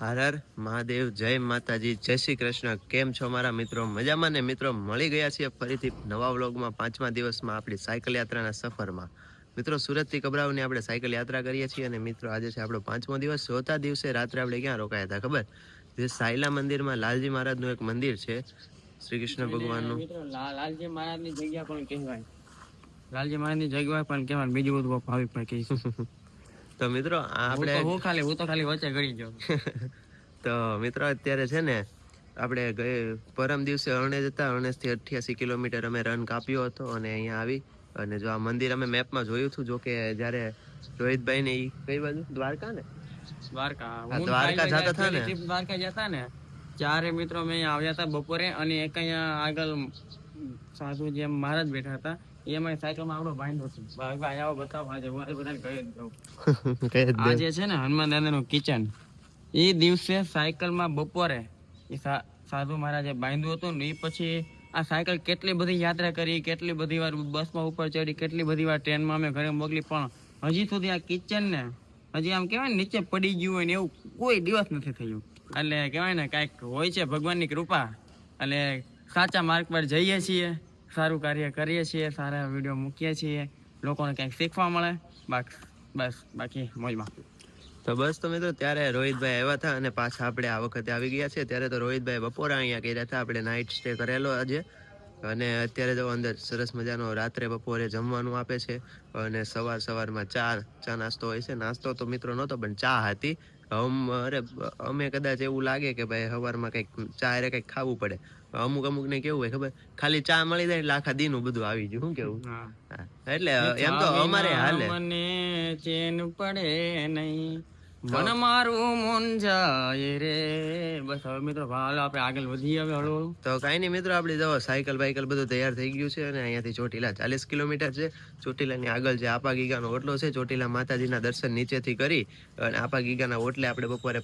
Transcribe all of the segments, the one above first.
હર હર મહાદેવ જય માતાજી જય શ્રી કૃષ્ણ. કેમ છો મારા મિત્રો? મજામાં ને મિત્રો? મળી ગયા છીએ ફરીથી નવા વ્લોગમાં પાંચમા દિવસમાં આપણી સાયકલ યાત્રાના સફરમાં. મિત્રો સુરતથી કબરાવની આપણે સાયકલ યાત્રા કરીએ છીએ અને મિત્રો આજે છે આપણો પાંચમો દિવસ. ચોથા દિવસે રાત્રે આપણે ક્યાં રોકાયા હતા ખબર? જે સાયલા મંદિરમાં લાલજી મહારાજનું એક મંદિર છે. શ્રી કૃષ્ણ ભગવાનનું. લાલજી મહારાજની જગ્યા પણ કહેવાય. લાલજી મહારાજની જગ્યા પણ કહેવાય. બીજું બધું ભાવિક પણ કહીશું. તો મિત્રો આપણે હું ખાલી હું તો ખાલી વચ્ચે ગળી ગયો. તો મિત્રો અત્યારે છે ને આપણે ગયે પરમ દિવસે અરણેજ હતા. અરણેજથી અઠ્યાસી કિલોમીટર અમે રન કાપ્યો હતો અને અહીંયા આવી. અને જો આ મંદિર અમે મેપમાં જોયું હતું જો કે જ્યારે રોહિતભાઈ ને કઈ બાજુ? દ્વારકા ને? દ્વારકા. દ્વારકા જતા હતા ને? દ્વારકા જતા ને ચારે મિત્રો મેં અહીંયા આવ્યા હતા બપોરે. અને એક અહીંયા આગળ સાધુ જેમ મહારાજ બેઠા હતા. એમાં સાયકલમાં આપણો ભાઈનો હતો ભાઈ આવો બતાવો. આજે બધાને કહી દઉં છે ને હનુમાન દાદાનું કિચન. એ દિવસે સાયકલમાં બપોરે એ સાધુ મહારાજે બાંધ્યું હતું ને એ પછી આ સાયકલ કેટલી બધી યાત્રા કરી કેટલી બધી વાર બસમાં ઉપર ચડી કેટલી બધી વાર ટ્રેનમાં અમે ઘરે મોકલી પણ હજી સુધી આ કિચન ને હજી આમ કહેવાય ને નીચે પડી ગયું હોય ને એવું કોઈ દિવસ નથી થયું. એટલે કહેવાય ને કાંઈક હોય છે ભગવાનની કૃપા. એટલે સાચા માર્ગ પર જઈએ છીએ. સારું કાર્ય કરીએ છીએ, સારા વીડિયો મૂકીએ છીએ, લોકોને કંઈક શીખવા મળે બસ, બાકી મોજમાં. તો બસ તો મિત્રો ત્યારે રોહિતભાઈ આવ્યા હતા અને પાછા આપણે આ વખતે આવી ગયા છે ત્યારે તો રોહિતભાઈ બપોરે અહીંયા કર્યા હતા. આપણે નાઇટ સ્ટે કરેલો આજે. અને અત્યારે જો અંદર સરસ મજાનો રાત્રે બપોરે જમવાનું આપે છે. અને સવાર સવારમાં ચા ચા નાસ્તો હોય છે. નાસ્તો તો મિત્રો નહોતો, પણ ચા હતી. અરે અમે કદાચ એવું લાગે કે ભાઈ સવારમાં કંઈક ચા અરે કંઈક ખાવું પડે. અમુક અમુક ને કેવું હોય ખબર? ખાલી ચા મળી જાય એટલે આખા દિન બધું આવી ગયું શું કેવું. એટલે એમ તો અમારે હાલે. મને ચેન પડે નહીં. મન મારું મૂંઝાય રે. બસ હવે મિત્રો હાલો આપણે આગળ વધીએ હવે હળવું તો કાંઈ નહીં મિત્રો, આપણે જવો સાયકલ બાયકલ બધું તૈયાર થઈ ગયું છે અને અહીંયાથી ચોટીલા ચાલીસ કિલોમીટર છે. ચોટીલાની આગળ જે આપા ગીગાનો ઓટલો છે, ચોટીલા માતાજીના દર્શન નીચેથી કરી અને આપા ગીગાના ઓટલે આપણે બપોરે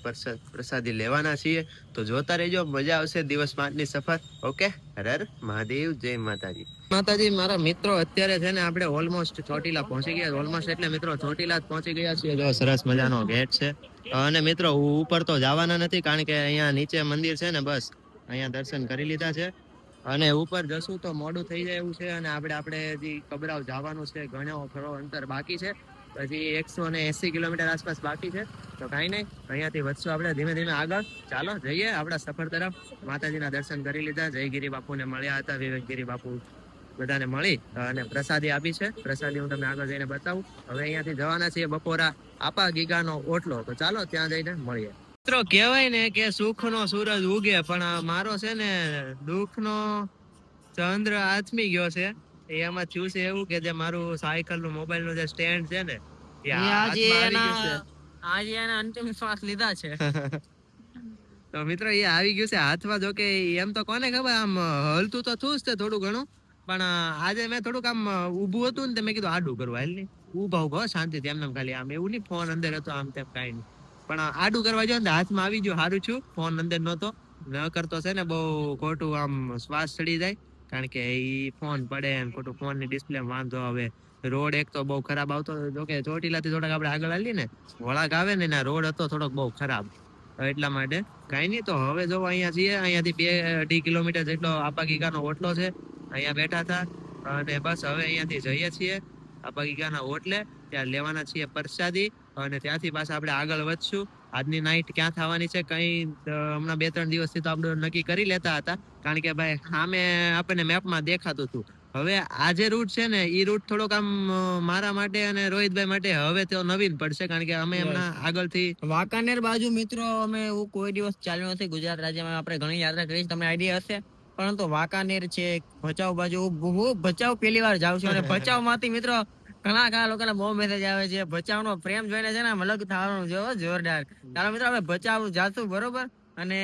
પ્રસાદ લેવાના છીએ. તો જોતા રહેજો, મજા આવશે દિવસ પાંચની સફર. ઓકે? હર મહાદેવ, જય માતાજી. માતાજી, મારા મિત્રો અત્યારે છે ને આપણે ઓલમોસ્ટ ચોટીલા પહોંચી ગયા ઓલમોસ્ટ એટલે મિત્રો ચોટીલા જ પહોંચી ગયા છીએ. જો સરસ મજાનો ગેટ છે. અને મિત્રો ઉપર તો જવાના નથી કારણ કે અહીંયા નીચે મંદિર છે ને બસ. અહીંયા દર્શન કરી લીધા છે. અને ઉપર જશું તો મોડું થઈ જાય એવું છે અને આપણે આપણે હજી કબરાવ જવાનું છે, ઘણો ખરો અંતર બાકી છે. પછી એકસો ને એસી કિલોમીટર આસપાસ બાકી છે. તો કાંઈ નહીં, અહીંયાથી વધશું આપણે ધીમે ધીમે આગળ. ચાલો, જઈએ આપણા સફર તરફ. માતાજીના દર્શન કરી લીધા. જયગીરી બાપુને મળ્યા હતા વિવેકગીરી બાપુ. બધાને મળી અને પ્રસાદી આપી છે. પ્રસાદી હું તમને આગળ જઈને બતાવું. હવે અહીંયાથી જવાના છીએ બપોરા આપા ગીગાનો ઓટલો. તો ચાલો ત્યાં જઈને મળીએ. મિત્રો કહેવાય ને કે સુખનો સૂરજ ઉગે પણ મારો છે ને દુઃખનો ચંદ્ર આથમી ગયો છે. એમાં થયું છે એવું કે જે મારું સાયકલનું મોબાઈલનું જે સ્ટેન્ડ છે ને એ આજે એના છે. અંતિમ શ્વાસ લીધા છે. તો મિત્રો એ આવી ગયું છે હાથમાં. જો કે એમ તો કોને ખબર આમ હલતું તો થયું જ તે થોડું ઘણું. પણ આજે મેં થોડુંક આમ ઊભું હતું ને મેં કીધું, આડું કરવા એટલે ઊભા ઊભા શાંતિ એમ નામ ખાલી આમ એવું નહીં, ફોન અંદર હતો, આમ તેમ કાંઈ નહીં. પણ આડું કરવા જો ને હાથમાં આવી ગયો સારું છું. ફોન અંદર નહોતો. ન કરતો છે ને, બહુ ખોટું આમ શ્વાસ ચડી જાય. કારણ કે એ ફોન પડે એમ ખોટું ફોનની ડિસ્પ્લે વાંધો આવે. રોડ એક તો બહુ ખરાબ આવતો જોકે ચોટીલાથી થોડાક આપણે આગળ ને, વળાક આવે ને ના રોડ હતો થોડોક બહુ ખરાબ. એટલા માટે કાંઈ નહીં. તો હવે જો અહીંયા છીએ, અહીંયાથી બે અઢી કિલોમીટર જેટલો આપાગીગાનો ઓટલો છે. અહીંયા બેઠા હતા. અને બસ હવે અહીંયાથી જઈએ છીએ. આપાગીગાના હોટલે ત્યાં લેવાના છીએ પ્રસાદી અને ત્યાંથી પાછા આપણે આગળ વધશું. આજની નાઇટ ક્યાં થવાની છે કંઈ હમણાં બે ત્રણ દિવસથી તો આપણે નક્કી કરી લેતા હતા. કારણ કે ભાઈ સામે આપણને મેપમાં દેખાતું હતું. હવે આ જે રૂટ છે ને એ રૂટ થોડોક આમ મારા માટે અને રોહિતભાઈ માટે હવે તો નવીન પડશે. કારણ કે અમે હમણાં આગળથી વાંકાનેર બાજુ મિત્રો અમે એવું કોઈ દિવસ ચાલ્યું નથી. ગુજરાત રાજ્યમાં આપણે ઘણી યાત્રા કરી તમને આઈડિયા હશે? પરંતુ વાંકાનેર છે ભચાઉ બાજુ હું ભચાઉ પહેલી વાર જાઉં છું. અને ભચાઉ માંથી મિત્રો ઘણા ઘણા લોકોના બહુ મેસેજ આવે છે. ભચાઉ નો પ્રેમ જોઈને છે ને અલગ થવાનું જો જોરદાર. ચાલો મિત્રો આપણે ભચાઉ જાશું બરોબર? અને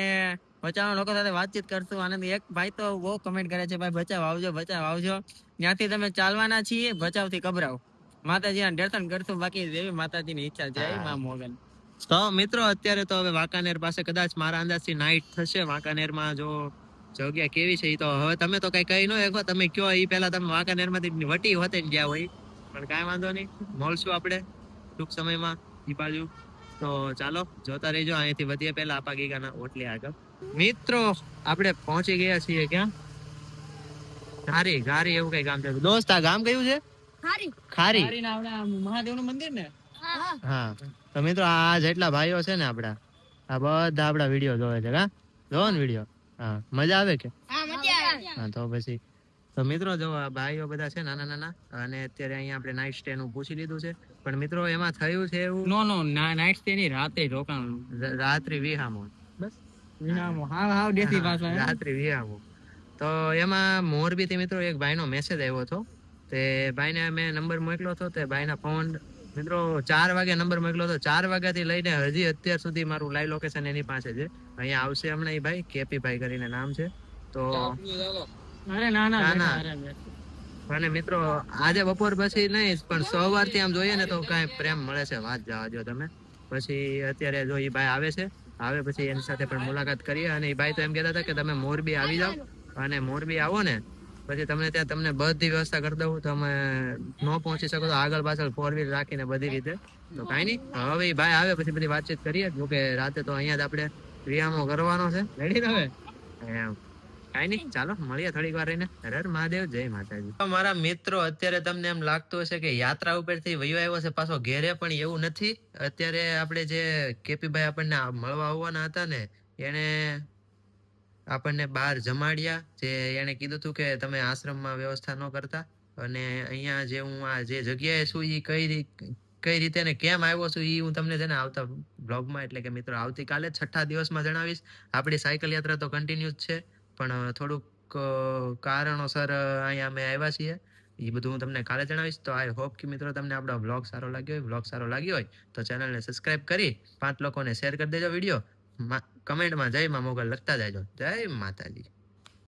ભચાઉના લોકો સાથે વાતચીત કરશું. અને એક ભાઈ તો બહુ કમેન્ટ કરે છે ભાઈ ભચાઉ આવજો ભચાઉ આવજો. ત્યાંથી તમે ચાલવાના છીએ ભચાઉ થી કબરાવ માતાજીના દર્શન કરશું. બાકી દેવી માતાજીની ઈચ્છા જય મા મોગન તો મિત્રો અત્યારે તો હવે વાંકાનેર પાસે કદાચ મારા અંદાજથી નાઇટ થશે. વાંકાનેરમાં જો જગ્યા કેવી છે એ તો હવે તમે તો કઈ કહી ન શકો. તમે કયો એ પહેલા તમે વાંકાનેરમાંથી વટી હોતે જ ગયા હોય. પણ કાંઈ વાંધો નહીં. મળશું આપણે ટૂંક સમયમાં એ બાજુ. તો ચાલો જોતા રહેજો. અહીંથી વધીએ પહેલા આપા ગીગાના ઓટલી આગળ. મિત્રો આપણે પહોંચી ગયા છીએ ક્યાં? ગારી ગારી એવું કઈ ગામ છે. દોસ્ત આ ગામ કયું છે? ખારી. મહાદેવનું મંદિર ને? હા. તો મિત્રો આ જેટલા ભાઈઓ છે ને આપડા આ બધા આપડા વીડિયો જોવે છે હા? જોવો ને વીડિયો. હા મજા આવે કે? હા તો પછી તો મિત્રો જો ભાઈઓ બધા છે નાના નાના અને અત્યારે અહીંયા આપણે નાઇટ સ્ટે નું પૂછી લીધું છે. પણ મિત્રો એમાં થયું છે એવું? નો નો નાઇટ સ્ટે ની રાતે રોકાણ. રાત્રિ વિહામો. બસ હાવ હાવ દેશી હા, ભાષા. રાત્રિ વિહામો. તો એમાં મોરબી થી મિત્રો એક ભાઈનો મેસેજ આવ્યો હતો. તે ભાઈને મેં નંબર મોકલ્યો હતો તે ભાઈના ફોન મિત્રો ચાર વાગે નંબર મોકલો તો ચાર વાગ્યાથી લઈને હજી અત્યાર સુધી મારું લાઈવ લોકેશન એની પાસે છે. અહીંયા આવશે હમણાં એ ભાઈ કેપી ભાઈ કરીને નામ છે. તો અરે ના ના ના. અને મિત્રો આજે બપોર પછી નહીં પણ સવારથી આમ જોઈએ ને તો કાંઈ પ્રેમ મળે છે વાત જવા દો તમે. પછી અત્યારે જો એ ભાઈ આવે છે આવે પછી એની સાથે પણ મુલાકાત કરીએ. અને એ ભાઈ તો એમ કહેતા હતા કે તમે મોરબી આવી જાઓ. અને મોરબી આવો ને પછી તમને ત્યાં તમને બધી વ્યવસ્થા કરી દઉં તમે ન પહોંચી શકો તો આગળ પાછળ ફોર વ્હીલ રાખીને બધી રીતે. તો કાંઈ નહીં. હવે ભાઈ આવે, પછી બધી વાતચીત કરીએ. જો કે રાતે તો અહીંયા જ આપણે વ્યાયામો કરવાનો છે. રેડી હવે એમ. કાંઈ નહીં. ચાલો, મળીએ થોડીક વાર રહીને. હર મહાદેવ. જય માતાજી. મારા મિત્રો, અત્યારે તમને એમ લાગતું હશે કે યાત્રા ઉપરથી વયો આવ્યો છે પાછો ઘેરે, પણ એવું નથી. અત્યારે આપણે જે કેપીભાઈ આપણને મળવા આવવાના હતા ને એને આપણને બહાર જમાડ્યા જે એણે કીધું હતું કે તમે આશ્રમમાં વ્યવસ્થા ન કરતા. અને અહીંયા જે હું આ જે જગ્યાએ છું એ કઈ કઈ રીતે ને કેમ આવ્યો છું એ હું તમને છે ને આવતા બ્લોગમાં એટલે કે મિત્રો આવતીકાલે છઠ્ઠા દિવસમાં જણાવીશ. આપણી સાયકલ યાત્રા તો કન્ટિન્યુ છે, પણ થોડુંક કારણોસર અહીંયા અમે આવ્યા છીએ. એ બધું હું તમને કાલે જણાવીશ. તો આઈ હોપ કે મિત્રો તમને આપણો બ્લોગ સારો લાગ્યો હોય. બ્લોગ સારો લાગ્યો હોય તો ચેનલને સબસ્ક્રાઇબ કરી પાંચ લોકોને શેર કરી દેજો વીડિયો. કમેન્ટમાં જય માં મોગલ લખતા જાયજો જય માતાજી.